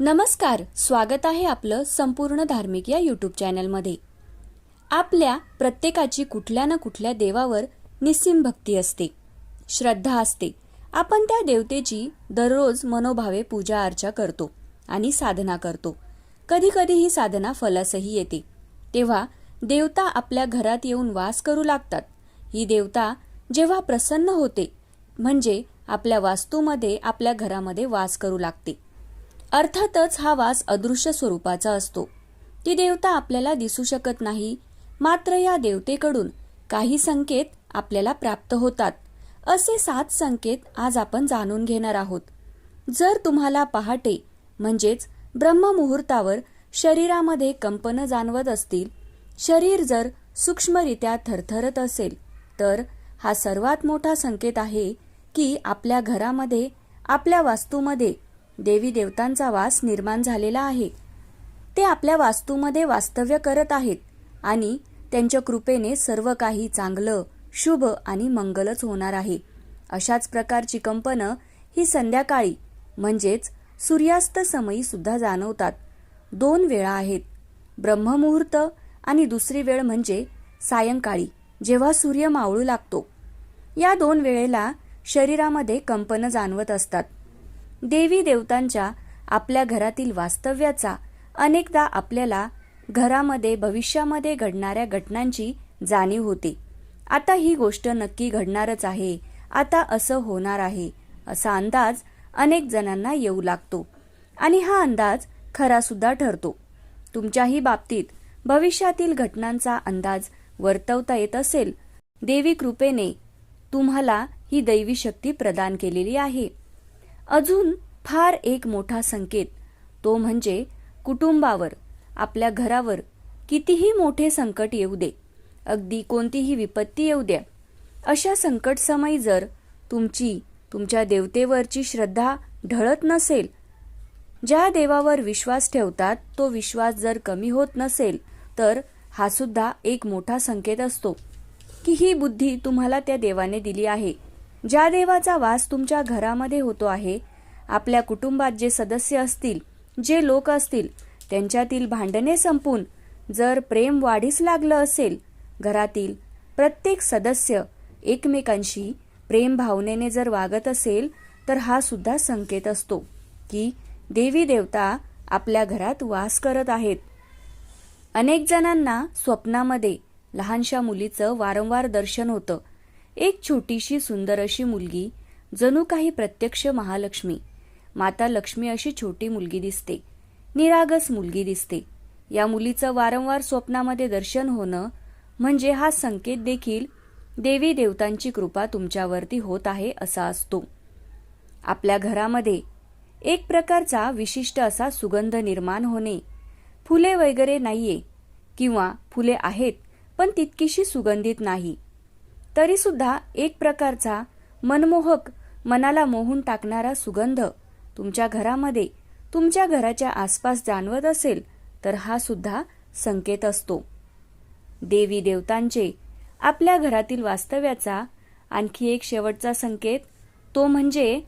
नमस्कार स्वागत आहे आपलं संपूर्ण धार्मिक या यूट्यूब चॅनलमध्ये आपल्या प्रत्येकाची कुठल्या ना कुठल्या देवावर निस्सीम भक्ती असते श्रद्धा असते. आपण त्या देवतेची दररोज मनोभावे पूजा अर्चा करतो आणि साधना करतो. कधीकधी ही साधना फलासही येते. तेव्हा देवता आपल्या घरात येऊन वास करू लागतात. ही देवता जेव्हा प्रसन्न होते म्हणजे आपल्या वास्तूमध्ये आपल्या घरामध्ये वास करू लागते. अर्थातच हा वास अदृश्य स्वरूपाचा असतो. ती देवता आपल्याला दिसू शकत नाही मात्र या देवतेकडून काही संकेत आपल्याला प्राप्त होतात. असे सात संकेत आज आपण जाणून घेणार आहोत. जर तुम्हाला पहाटे म्हणजेच ब्रह्ममुहूर्तावर शरीरामध्ये कंपन जाणवत असतील शरीर जर सूक्ष्मरित्या थरथरत असेल तर हा सर्वात मोठा संकेत आहे की आपल्या घरामध्ये आपल्या वास्तूमध्ये देवी देवतांचा वास निर्माण झालेला आहे. ते आपल्या वास्तूमध्ये वास्तव्य करत आहेत आणि त्यांच्या कृपेने सर्व काही चांगलं शुभ आणि मंगलच होणार आहे. अशाच प्रकारची कंपनं ही संध्याकाळी म्हणजेच सूर्यास्त समयी सुद्धा जाणवतात. दोन वेळा आहेत. ब्रह्ममुहूर्त आणि दुसरी वेळ म्हणजे सायंकाळी जेव्हा सूर्य मावळू लागतो. या दोन वेळेला शरीरामध्ये कंपनं जाणवत असतात. देवी देवतांच्या आपल्या घरातील वास्तव्याचा अनेकदा आपल्याला घरामध्ये भविष्यामध्ये घडणाऱ्या घटनांची जाणीव होते. आता ही गोष्ट नक्की घडणारच आहे. आता असं होणार आहे असा अंदाज अनेक जणांना येऊ लागतो. आणि हा अंदाज खरा सुद्धा ठरतो. तुमच्याही बाबतीत भविष्यातील घटनांचा अंदाज वर्तवता येत असेल. देवी कृपेने तुम्हाला ही दैवी शक्ती प्रदान केलेली आहे. अजून फार एक मोठा संकेत तो म्हणजे कुटुंबावर आपल्या घरावर कितीही मोठे संकट येऊ दे अगदी कोणतीही विपत्ती येऊ द्या. अशा संकटसमयी जर तुमची तुमच्या देवतेवरची श्रद्धा ढळत नसेल ज्या देवावर विश्वास ठेवतात तो विश्वास जर कमी होत नसेल तर हा सुद्धा एक मोठा संकेत असतो की ही बुद्धी तुम्हाला त्या देवाने दिली आहे. ज्या देवाचा वास तुमच्या घरामध्ये होतो आहे आपल्या कुटुंबात जे सदस्य असतील जे लोक असतील त्यांच्यातील भांडणे संपून जर प्रेम वाढीस लागलं असेल घरातील प्रत्येक सदस्य एकमेकांशी प्रेम भावनेने जर वागत असेल तर हा सुद्धा संकेत असतो की देवी देवता आपल्या घरात वास करत आहेत. अनेक जणांना स्वप्नामध्ये लहानशा मुलीचं वारंवार दर्शन होतं. एक छोटीशी सुंदर अशी मुलगी जणू काही प्रत्यक्ष महालक्ष्मी. माता लक्ष्मी अशी छोटी मुलगी दिसते. निरागस मुलगी दिसते. या मुलीचं वारंवार स्वप्नामध्ये दर्शन होणं म्हणजे हा संकेत देखील देवी देवतांची कृपा तुमच्यावरती होत आहे असा असतो. आपल्या घरामध्ये एक प्रकारचा विशिष्ट असा सुगंध निर्माण होणे फुले वगैरे नाहीये किंवा फुले आहेत पण तितकीशी सुगंधित नाही. तरीसुद्धा एक प्रकारचा मनमोहक मनाला मोहून टाकणारा सुगंध तुमच्या घरामध्ये तुमच्या घराच्या आसपास जाणवत असेल तर हा सुद्धा संकेत असतो. देवी देवतांचे आपल्या घरातील वास्तव्याचा आणखी एक शेवटचा संकेत तो म्हणजे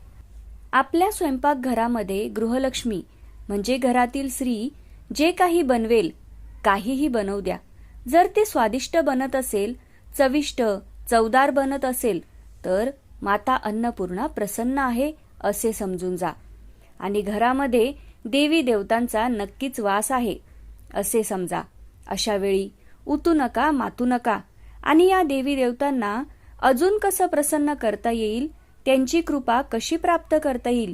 आपल्या स्वयंपाकघरामध्ये गृहलक्ष्मी म्हणजे घरातील स्त्री जे काही बनवेल काहीही बनवू द्या. जर ते स्वादिष्ट बनत असेल चविष्ट चवदार बनत असेल तर माता अन्नपूर्णा प्रसन्न आहे असे समजून जा. आणि घरामध्ये देवी देवतांचा नक्कीच वास आहे असे समजा. अशा वेळी उतू नका मातू नका. आणि या देवी देवतांना अजून कसं प्रसन्न करता येईल त्यांची कृपा कशी प्राप्त करता येईल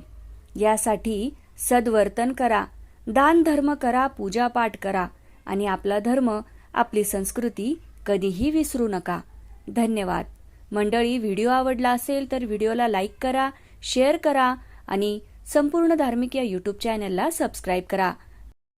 यासाठी सद्वर्तन करा दान धर्म करा पूजापाठ करा. आणि आपला धर्म आपली संस्कृती कधीही विसरू नका. धन्यवाद. मंडळी व्हिडिओ आवडला असेल तर व्हिडिओला लाईक करा शेअर करा आणि संपूर्ण धार्मिक या यूट्यूब चॅनलला सबस्क्राईब करा.